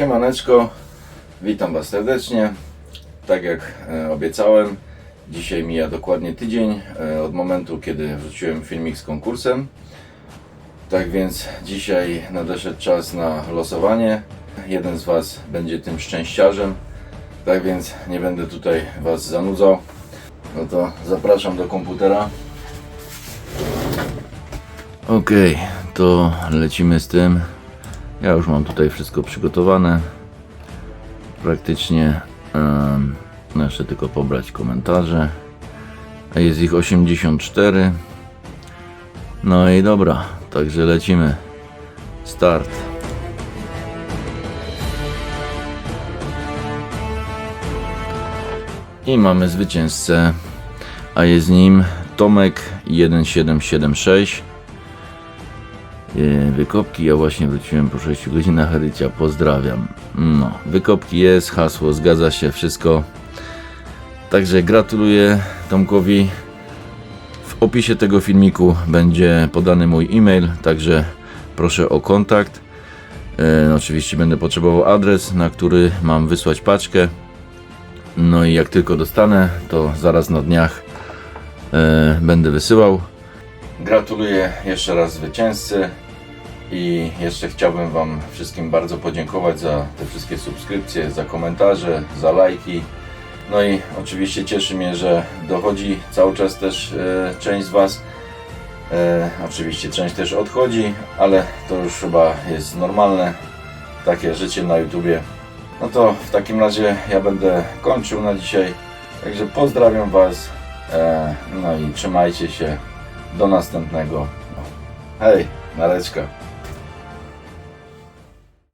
Siemaneczko, witam Was serdecznie. Tak jak e, obiecałem, dzisiaj mija dokładnie tydzień e, od momentu, kiedy wrzuciłem filmik z konkursem. Tak więc dzisiaj nadeszedł czas na losowanie. Jeden z Was będzie tym szczęściarzem. Tak więc nie będę tutaj Was zanudzał. No to zapraszam do komputera. Okej, to lecimy z tym. Ja już mam tutaj wszystko przygotowane. Praktycznie no jeszcze tylko pobrać komentarze. Jest ich 84. No i dobra, także lecimy. Start. I mamy zwycięzcę, a jest nim Tomek 1776. E, Wykopki, ja właśnie wróciłem po 6 godzinach rycia, pozdrawiam. No, wykopki jest, hasło, zgadza się, wszystko. Także gratuluję Tomkowi. W opisie tego filmiku będzie podany mój e-mail, także proszę o kontakt. E, oczywiście będę potrzebował adres, na który mam wysłać paczkę. No i jak tylko dostanę, to zaraz na dniach e, będę wysyłał. Gratuluję jeszcze raz zwycięzcy i jeszcze chciałbym Wam wszystkim bardzo podziękować za te wszystkie subskrypcje, za komentarze, za lajki. No i oczywiście cieszy mnie, że dochodzi cały czas też e, część z Was. E, oczywiście część też odchodzi, ale to już chyba jest normalne, takie życie na YouTubie. No to w takim razie ja będę kończył na dzisiaj. Także pozdrawiam Was. E, no i trzymajcie się. Do następnego. Hej, nareczka.